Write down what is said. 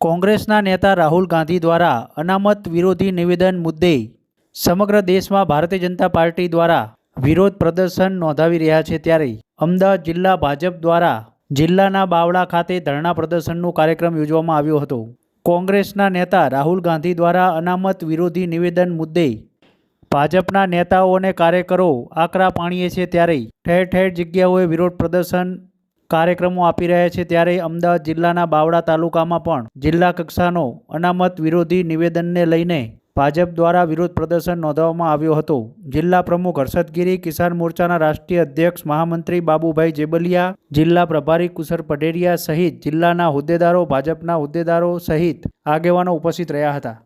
કોંગ્રેસના નેતા રાહુલ ગાંધી દ્વારા અનામત વિરોધી નિવેદન મુદ્દે સમગ્ર દેશમાં ભારતીય જનતા પાર્ટી દ્વારા વિરોધ પ્રદર્શન નોંધાવી રહ્યા છે ત્યારે અમદાવાદ જિલ્લા ભાજપ દ્વારા જિલ્લાના બાવળા ખાતે ધરણા પ્રદર્શનનો કાર્યક્રમ યોજવામાં આવ્યો હતો. કોંગ્રેસના નેતા રાહુલ ગાંધી દ્વારા અનામત વિરોધી નિવેદન મુદ્દે ભાજપના નેતાઓ અને કાર્યકરો આકરા પાણીએ છે ત્યારે ઠેર ઠેર જગ્યાઓએ વિરોધ પ્રદર્શન કાર્યક્રમો આપી રહ્યા છે ત્યારે અમદાવાદ જિલ્લાના બાવળા તાલુકામાં પણ જિલ્લા કક્ષાનો અનામત વિરોધી નિવેદનને લઈને ભાજપ દ્વારા વિરોધ પ્રદર્શન નોંધવામાં આવ્યો હતો. જિલ્લા પ્રમુખ હર્ષદગીરી, કિસાન મોરચાના રાષ્ટ્રીય અધ્યક્ષ મહામંત્રી બાબુભાઈ જેબલિયા, જિલ્લા પ્રભારી કુશર પઢેરિયા સહિત જિલ્લાના હોદ્દેદારો, ભાજપના હોદ્દેદારો સહિત આગેવાનો ઉપસ્થિત રહ્યા હતા.